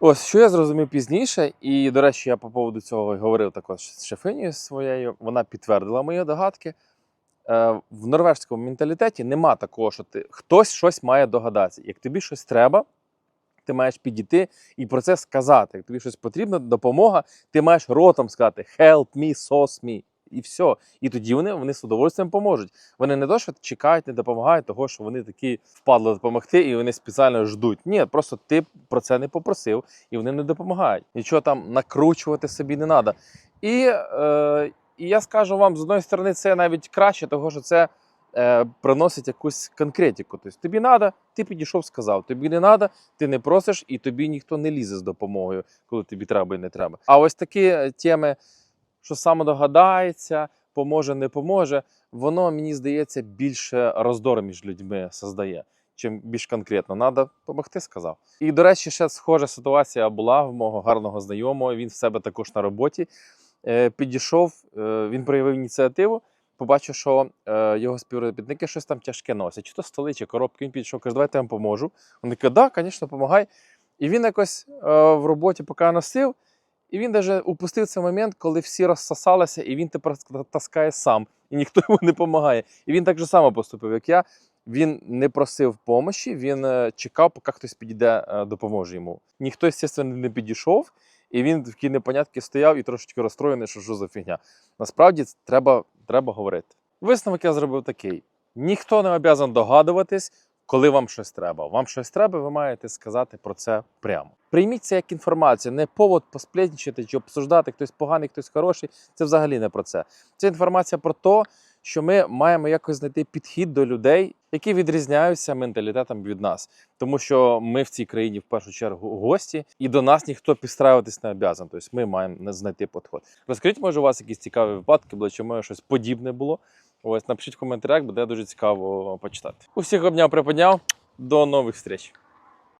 Ось що я зрозумів пізніше, і до речі, я по поводу цього говорив також з шефинею своєю. Вона підтвердила мої догадки. Е, в норвежському менталітеті нема такого, що ти хтось щось має догадатися. Як тобі щось треба, ти маєш підійти і про це сказати. Як тобі щось потрібно, допомога, ти маєш ротом сказати help me, sauce me. І все. І тоді вони, вони з удовольствием поможуть. Вони не то, що чекають, не допомагають, того, що вони такі впадли допомогти, і вони спеціально ждуть. Ні, просто ти про це не попросив, і вони не допомагають. Нічого там накручувати собі не треба. І, е, і я скажу вам, з одної сторони, це навіть краще, того, що це е, приносить якусь конкретику. Тобто тобі треба, ти підійшов, сказав. Тобі не треба, ти не просиш, і тобі ніхто не лізе з допомогою, коли тобі треба і не треба. А ось такі е, теми, що саме догадається, поможе, не поможе, воно мені здається більше роздору між людьми создає. Чим більш конкретно, треба допомогти, сказав. І, до речі, ще схожа ситуація була в мого гарного знайомого. Він в себе також на роботі е, підійшов, е, він проявив ініціативу, побачив, що е, його співробітники щось там тяжке носять, чи то столи, чи коробки. Він підійшов, каже, давайте я вам поможу. Вони кажуть, да, звісно, допомагай. І він якось е, в роботі поки носив, і він навіть упустив цей момент, коли всі розсосалися, і він тепер таскає сам, і ніхто йому не допомагає. І він так же само поступив, як я. Він не просив помощі, він е, чекав, поки хтось підійде, е, допоможе йому. Ніхто, звісно, не підійшов, і він в такій непонятки стояв і трошечки розстроєний, що що за фігня. Насправді треба, треба говорити. Висновок я зробив такий: ніхто не обов'язаний догадуватись, коли вам щось треба. Вам щось треба, ви маєте сказати про це прямо. Прийміть це як інформацію, не повод посплетничати чи обсуждати хтось поганий, хтось хороший. Це взагалі не про це. Це інформація про те, що ми маємо якось знайти підхід до людей, які відрізняються менталітетом від нас, тому що ми в цій країні в першу чергу гості, і до нас ніхто підстраюватись не обязан. Тобто ми маємо знайти підход. Розкажіть, може, у вас якісь цікаві випадки були, чи може щось подібне було? Ось напишіть в коментарях, буде дуже цікаво почитати. Усіх обняв, приподняв. До нових зустріч.